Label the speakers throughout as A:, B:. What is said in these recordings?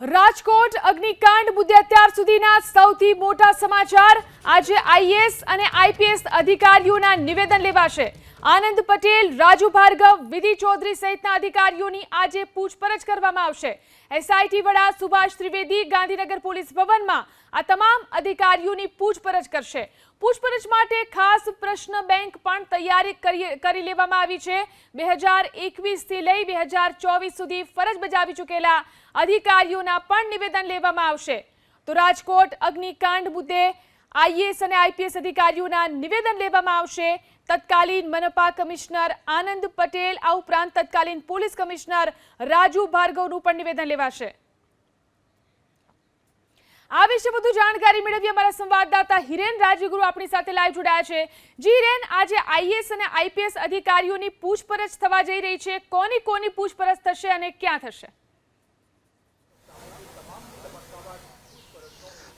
A: રાજકોટ, અગ્નિકાંડ મુદ્દે અત્યાર સુધીના સૌથી મોટા સમાચાર. આજે આઈએસ અને આઈપીએસ અધિકારીઓના નિવેદન લેવાશે. આનંદ પટેલ, રાજુ ભાર્ગવ, વિધિ ચૌધરી સહિતના અધિકારીઓની આજે પૂછપરછ કરવામાં આવશે. એસઆઈટી વડા સુભાષ ત્રિવેદી ગાંધીનગર પોલીસ ભવનમાં આ તમામ અધિકારીઓની પૂછપરછ કરશે. પૂછપરછ માટે ખાસ પ્રશ્ન બેંક પણ તૈયારી કરી લેવામાં આવી છે. બે હજાર એકવીસથી લઈ બે હજાર ચોવીસ સુધી ફરજ બજાવી ચૂકેલા અધિકારીઓના પણ નિવેદન લેવામાં આવશે. તો રાજકોટ, અગ્નિકાંડ મુદ્દે આઈએએસ અને આઈપીએસ અધિકારીઓના નિવેદન લેવામાં આવશે. તત્કાલીન મનપા કમિશનર આનંદ પટેલ, આ ઉપરાંત તત્કાલીન પોલીસ કમિશનર રાજુ ભાર્ગવનું પણ નિવેદન લેવાશે. આ વિશે વધુ જાણકારી મેળવી અમારા સંવાદદાતા હિરેન રાજગુરુ આપણી સાથે લાઈવ જોડાયા છે. જી હિરેન, આજે આઈએએસ અને આઈપીએસ અધિકારીઓની પૂછપરછ થવા જઈ રહી છે. કોની કોની પૂછપરછ થશે અને ક્યાં થશે?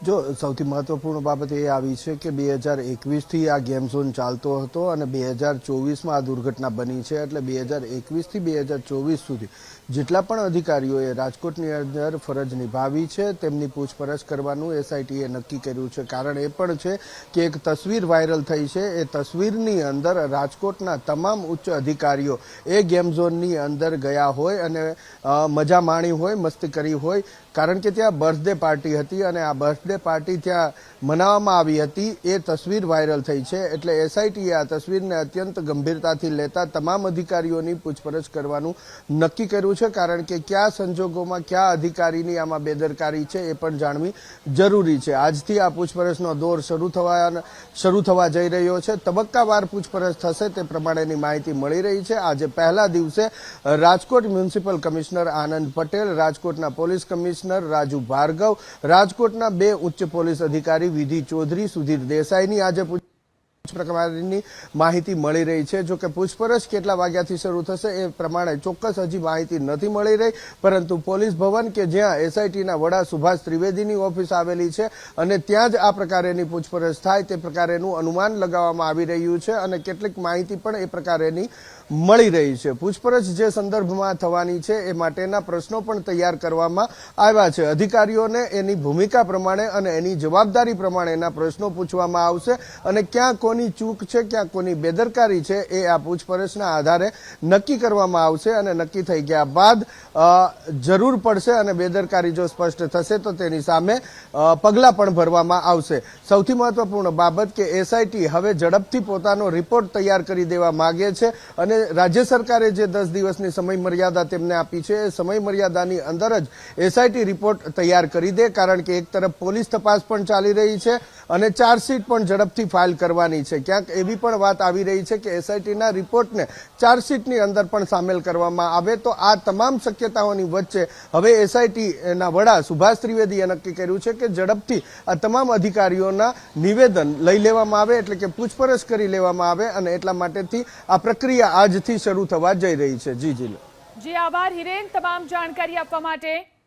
B: જો સૌથી મહત્વપૂર્ણ બાબત એ આવી છે કે બે હજાર એકવીસથી આ ગેમ ઝોન ચાલતો હતો અને બે હજાર ચોવીસમાં આ દુર્ઘટના બની છે. એટલે બે હજાર એકવીસથી બે હજાર ચોવીસ સુધી જેટલા પણ અધિકારીઓએ રાજકોટની અંદર ફરજ નિભાવી છે, તેમની પૂછપરછ કરવાનું એસઆઈટીએ નક્કી કર્યું છે. કારણ એ પણ છે કે એક તસવીર વાયરલ થઈ છે. એ તસવીરની અંદર રાજકોટના તમામ ઉચ્ચ અધિકારીઓ એ ગેમ ઝોનની અંદર ગયા હોય અને મજા માણી હોય, મસ્તી કરી હોય કારણ કે ત્યાં બર્થડે પાર્ટી હતી અને આ બર્થડે પાર્ટી ત્યાં મનાવવામાં આવી હતી. એ તસવીર વાયરલ થઈ છે. એટલે એસઆઈટીએ આ તસવીરને અત્યંત ગંભીરતાથી લેતા તમામ અધિકારીઓની પૂછપરછ કરવાનું નક્કી કર્યું છે. કારણ કે કયા સંજોગોમાં કયા અધિકારીની આમાં બેદરકારી છે એ પણ જાણવી જરૂરી છે. આજથી આ પૂછપરછનો દોર શરૂ થવા શરૂ થવા જઈ રહ્યો છે. તબક્કાવાર પૂછપરછ થશે તે પ્રમાણેની માહિતી મળી રહી છે. આજે પહેલા દિવસે રાજકોટ મ્યુનિસિપલ કમિશનર આનંદ પટેલ, રાજકોટના પોલીસ કમિશનર રાજુ ભાર્ગવ રાજકોટના બે ઉચ્ચ પોલીસ અધિકારી વિધિ ચૌધરી સુધીર દેસાઈની આજે પ્રકારની માહિતી મળી રહી છે. જો કે પૂછપરછ કેટલા વાગ્યાથી શરૂ થશે એ પ્રમાણે ચોક્કસ હજી માહિતી નથી મળી રહી. પરંતુ પોલીસ ભવન કે જ્યાં એસઆઈટીના વડા સુભાષ ત્રિવેદીની ઓફિસ આવેલી છે અને ત્યાં જ આ પ્રકારેની પૂછપરછ થાય તે પ્રકારેનું અનુમાન લગાવવામાં આવી રહ્યું છે અને કેટલીક માહિતી પણ એ પ્રકારેની મળી રહી છે. પૂછપરછ જે સંદર્ભમાં થવાની છે એ માટેના પ્રશ્નો પણ તૈયાર કરવામાં આવ્યા છે. અધિકારીઓને એની ભૂમિકા પ્રમાણે અને એની જવાબદારી પ્રમાણેના પ્રશ્નો પૂછવામાં આવશે અને ક્યાં કોની ચૂક છે, ક્યાં કોની બેદરકારી છે, એ આ પૂછપરછના આધારે નક્કી કરવામાં આવશે અને નક્કી થઈ ગયા બાદ જરૂર પડશે અને બેદરકારી જો સ્પષ્ટ થશે તો તેની સામે પગલાં પણ ભરવામાં આવશે. સૌથી મહત્વપૂર્ણ બાબત કે એસઆઈટી હવે ઝડપથી પોતાનો રિપોર્ટ તૈયાર કરી દેવા માગે છે અને રાજ્ય સરકારે જે દસ દિવસની સમય મર્યાદા તેમને આપી છે, એ સમય મર્યાદાની અંદર જ એસઆઈટી રિપોર્ટ તૈયાર કરી દે, કારણ કે એક તરફ પોલીસ તપાસ પણ ચાલી રહી છે અને ચાર્જશીટ પણ ઝડપથી ફાઇલ કરવાની છે. ક્યાંક એવી પણ વાત આવી રહી છે કે એસઆઈટીના રિપોર્ટને ચાર્જશીટની અંદર પણ સામેલ કરવામાં આવે તો આ તમામ શક્યતાઓની વચ્ચે હવે એસઆઈટીના વડા સુભાષ ત્રિવેદીએ નક્કી કર્યું છે કે ઝડપથી આ તમામ અધિકારીઓના નિવેદન લઈ લેવામાં આવે એટલે કે પૂછપરછ કરી લેવામાં આવે અને એટલા માટેથી આ પ્રક્રિયા આજથી શરૂ થવા જઈ રહી છે. જી જી.
A: જી, આભાર હિરેન. તમામ જાણકારી આપવા માટે